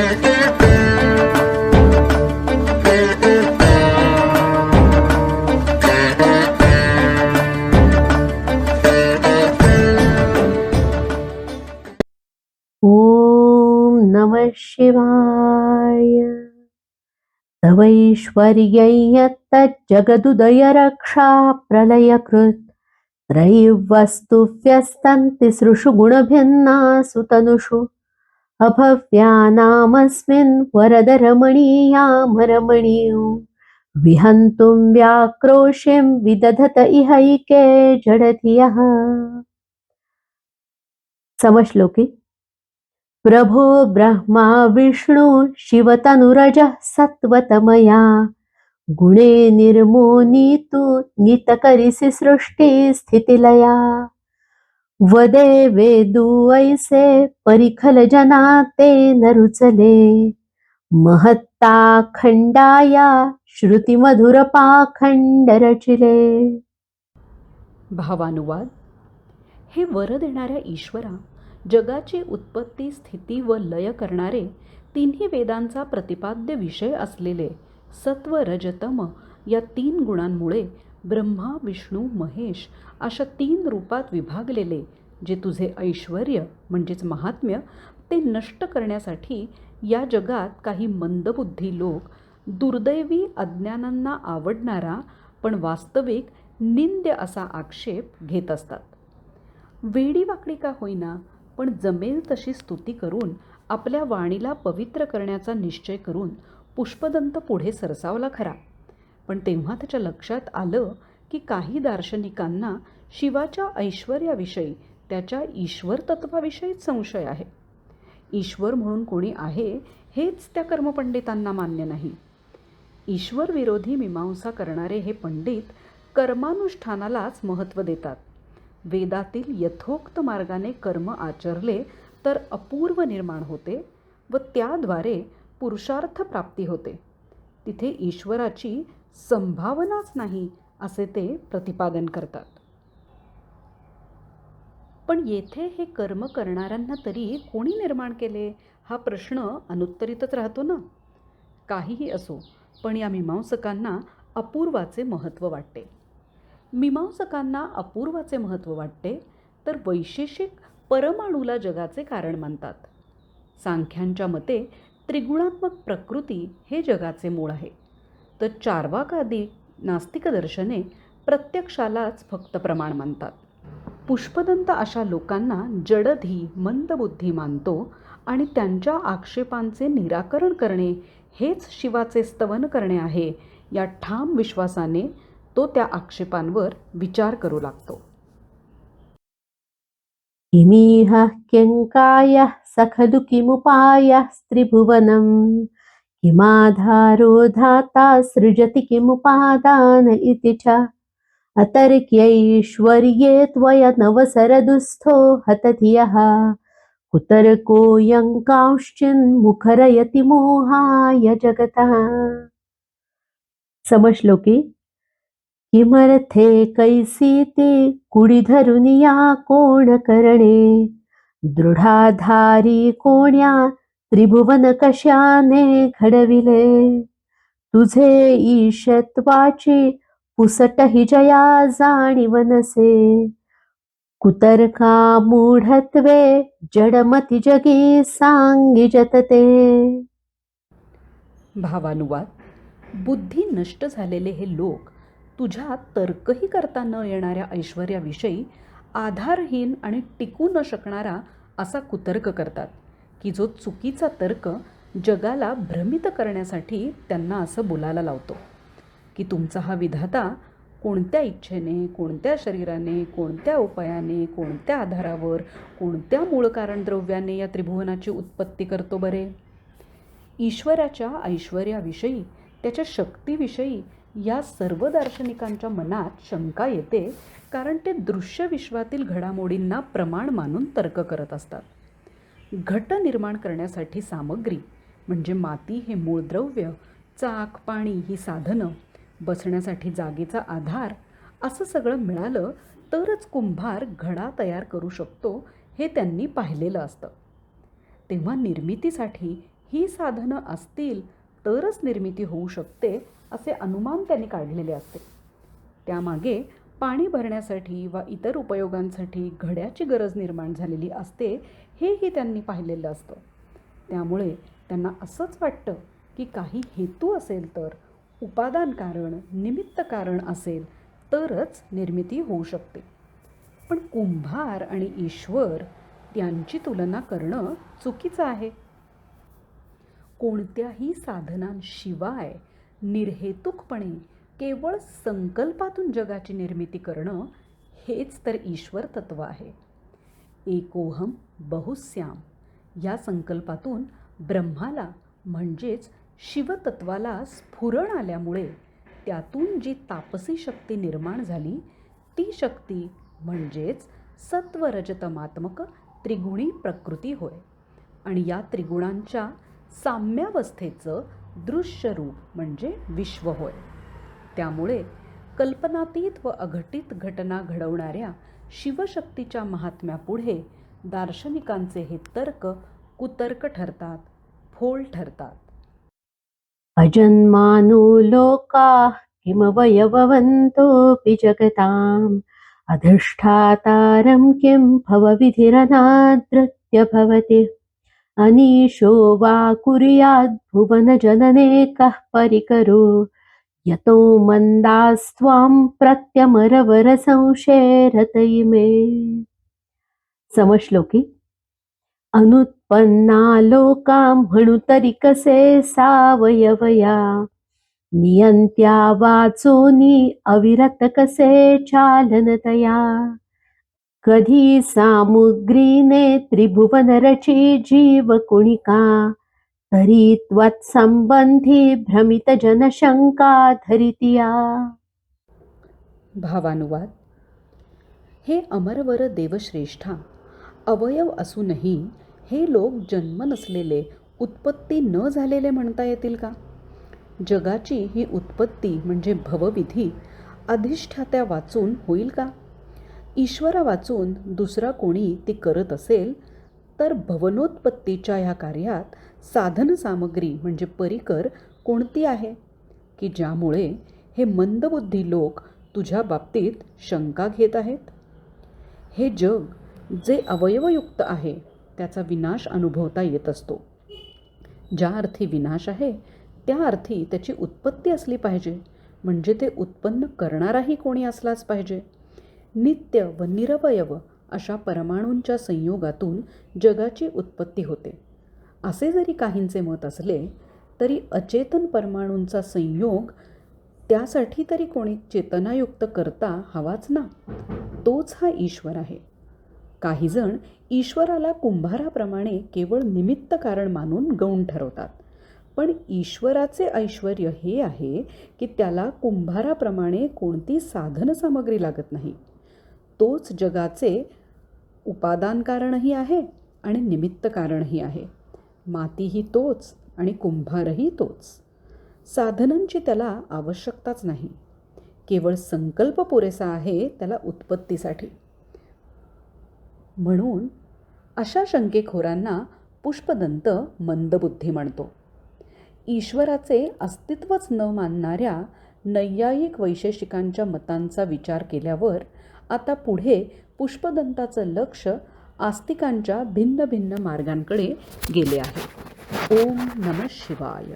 ॐ नमः शिवाय। तवैश्वर्यै यत्तज्जगदुदयरक्षा प्रलयकृत् त्रयीवस्तुभ्यस्तन्ति सृषु गुणभिन्नासु तनुषु। अभव्यानामस्मिन् वरदरमणीयामरमणीयो। विहन्तुं व्याक्रोशिं विदधत इहैके जडधियः। समश्लोकी। प्रभो ब्रह्मा विष्णु शिवतनुरजः सत्त्वतमया। गुणे निर्मोनीतु नितकरिसि सृष्टिस्थितिलया वदे वेदू ऐसे परिखल जना ते न रुचले महत्ता खंडाया श्रुतिमधुर पाखंड रचिले. भावानुवाद. हे वर देणाऱ्या ईश्वरा जगाची उत्पत्ती स्थिती व लय करणारे तिन्ही वेदांचा प्रतिपाद्य विषय असलेले सत्व रजतम या तीन गुणांमुळे ब्रह्मा विष्णू महेश अशा तीन रूपात विभागलेले जे तुझे ऐश्वर म्हणजेच महात्म्य ते नष्ट करण्यासाठी या जगात काही मंदबुद्धी लोक दुर्दैवी अज्ञानांना आवडणारा पण वास्तविक निंद्य असा आक्षेप घेत असतात. वेडीवाकडी का होईना पण जमेल तशी स्तुती करून आपल्या वाणीला पवित्र करण्याचा निश्चय करून पुष्पदंत पुढे सरसावला खरा. पण तेव्हा त्याच्या लक्षात आलं की काही दार्शनिकांना शिवाच्या ऐश्वर्याविषयी त्याच्या ईश्वर तत्वाविषयीच संशय आहे. ईश्वर म्हणून कोणी आहे हेच त्या कर्मपंडितांना मान्य नाही. ईश्वर विरोधी मीमांसा करणारे हे पंडित कर्मानुष्ठानालाच महत्त्व देतात. वेदातील यथोक्त मार्गाने कर्म आचरले तर अपूर्व निर्माण होते व त्याद्वारे पुरुषार्थ प्राप्ती होते. तिथे ईश्वराची संभावनाच नाही असे ते प्रतिपादन करतात. पण येथे हे कर्म करणाऱ्यांना तरी कोणी निर्माण केले? हा प्रश्न अनुत्तरितच राहतो ना. काहीही असो पण या मीमांसकांना अपूर्वाचे महत्त्व वाटते. मीमांसकांना अपूर्वाचे महत्त्व वाटते तर वैशेषिक परमाणूला जगाचे कारण मानतात. सांख्यांच्या मते त्रिगुणात्मक प्रकृती हे जगाचे मूळ आहे. तर चार्वाकादी नास्तिक दर्शने प्रत्यक्षालाच फक्त प्रमाण मानतात. पुष्पदंत अशा लोकांना जडधी मंदबुद्धी मानतो आणि त्यांच्या आक्षेपांचे निराकरण करणे हेच शिवाचे स्तवन करणे आहे या ठाम विश्वासाने तो त्या आक्षेपांवर विचार करू लागतो. किमीह क्यङ्कायः स खलु किमुपायः किमाधारो धाता सृजति किमुपादान इति च। अतर्क्यैश्वर्ये त्वयनवसरदुःस्थो हतधियः। कुतर्कोऽयङ्कांश्चिन्मुखरयति मोहाय जगतः। समश्लोकी। किमर्थे कैसीति कुडिधरुनिया कोणकरणे। दृढाधारी कोण्या त्रिभुवन कशाने घडविले? तुझे ईशत्वाची पुसट हि जया जाणीवनसे. कुतर्का मूढत्वे जडमती जगी सांगी जतते भावानुवाद बुद्धी नष्ट झालेले हे लोक तुझ्या तर्कही करता न येणाऱ्या ऐश्वर्याविषयी आधारहीन आणि टिकू न शकणारा असा कुतर्क करतात. की जो चुकीचा तर्क जगाला भ्रमित करण्यासाठी त्यांना असं बोलायला लावतो. की तुमचा हा विधाता कोणत्या इच्छेने कोणत्या शरीराने कोणत्या उपायाने कोणत्या आधारावर कोणत्या मूळ कारणद्रव्याने या त्रिभुवनाची उत्पत्ती करतो बरे? ईश्वराच्या ऐश्वर्याविषयी त्याच्या शक्तीविषयी या सर्व दार्शनिकांच्या मनात शंका येते कारण ते दृश्य विश्वातील घडामोडींना प्रमाण मानून तर्क करत असतात. घट निर्माण करण्यासाठी सामग्री म्हणजे माती हे मूळ द्रव्य चाक पाणी ही साधनं बसण्यासाठी जागेचा आधार असं सगळं मिळालं तरच कुंभार घडा तयार करू शकतो हे त्यांनी पाहिलेलं असतं. तेव्हा निर्मितीसाठी ही साधनं असतील तरच निर्मिती होऊ शकते असे अनुमान त्यांनी काढलेले असते. त्यामागे पाणी भरण्यासाठी वा इतर उपयोगांसाठी घड्याची गरज निर्माण झालेली असते हेही त्यांनी पाहिलेलं असतं. त्यामुळे त्यांना असंच वाटतं की काही हेतू असेल तर उपादान कारण निमित्त कारण असेल तरच निर्मिती होऊ शकते. पण कुंभार आणि ईश्वर त्यांची तुलना करणं चुकीचं आहे. कोणत्याही साधनांशिवाय निर्हेतुकपणे केवळ संकल्पातून जगाची निर्मिती करणं हेच तर ईश्वर तत्व आहे. एकोहम बहुश्याम या संकल्पातून ब्रह्माला म्हणजेच शिवतत्वाला स्फुरण आल्यामुळे त्यातून जी तापसी शक्ती निर्माण झाली ती शक्ती म्हणजेच सत्वरजतमात्मक त्रिगुणी प्रकृती होय. आणि या त्रिगुणांच्या साम्यावस्थेचं दृश्य रूप म्हणजे विश्व होय. त्यामुळे कल्पनातीत व अघटित घटना घडवणाऱ्या शिवशक्तीच्या महात्म्यापुढे दार्शनिकांचे हे तर्क कुतर्क ठरतात फोल ठरतात. अजन्मानो लोकाः किमवयववन्तोऽपि जगताम् अधिष्ठातारं किं भवविधिरनादृत्य भवति? अनीशो वा कुर्याद्भुवनजनने कः परिकरो? यतो मन्दास्त्वां प्रत्यमरवरसंशेरत इमे समश्लोकी अनुत्पन्ना लोका म्हणू तरी कसे सावयवया? नियंत्या वाचोनी अविरत कसे चालनतया? कधी सामुग्रीने त्रिभुवन रची जीव कुणिका तरी त्वत्संबंधी भ्रमित जनशंका धरितिया भावानुवाद हे अमरवर देवश्रेष्ठा अवयव असूनही हे लोक जन्म नसलेले उत्पत्ती न झालेले म्हणता येतील का? जगाची ही उत्पत्ती म्हणजे भवविधी अधिष्ठात्या वाचून होईल का? ईश्वरा वाचून दुसरा कोणी ती करत असेल तर भवनोत्पत्तीच्या ह्या कार्यात साधनसामग्री म्हणजे परिकर कोणती आहे? की ज्यामुळे हे मंदबुद्धी लोक तुझ्या बाबतीत शंका घेत आहेत? हे जग जे अवयवयुक्त आहे त्याचा विनाश अनुभवता येत असतो. ज्या अर्थी विनाश आहे त्या अर्थी त्याची उत्पत्ती असली पाहिजे. म्हणजे ते उत्पन्न करणाराही कोणी असलाच पाहिजे. नित्य व निरवयव अशा परमाणूंच्या संयोगातून जगाची उत्पत्ती होते. असे जरी काहींचे मत असले तरी अचेतन परमाणूंचा संयोग त्यासाठी तरी कोणी चेतनायुक्त करता हवाच ना. तोच हा ईश्वर आहे. काहीजण ईश्वराला कुंभाराप्रमाणे केवळ निमित्त कारण मानून गौण ठरवतात. पण ईश्वराचे ऐश्वर हे आहे की त्याला कुंभाराप्रमाणे कोणती साधनसामग्री लागत नाही. तोच जगाचे उपादान कारणही आहे आणि निमित्त कारणही आहे. मातीही तोच आणि कुंभारही तोच. साधनांची त्याला आवश्यकताच नाही. केवळ संकल्प पुरेसा आहे त्याला उत्पत्तीसाठी. म्हणून अशा शंकेखोरांना पुष्पदंत मंदबुद्धी म्हणतो. ईश्वराचे अस्तित्वच न मानणाऱ्या नैयायिक वैशेषिकांच्या मतांचा विचार केल्यावर आता पुढे पुष्पदंताचं लक्ष आस्तिकांच्या भिन्न भिन्न मार्गांकडे गेले आहे. ओम नम शिवाय.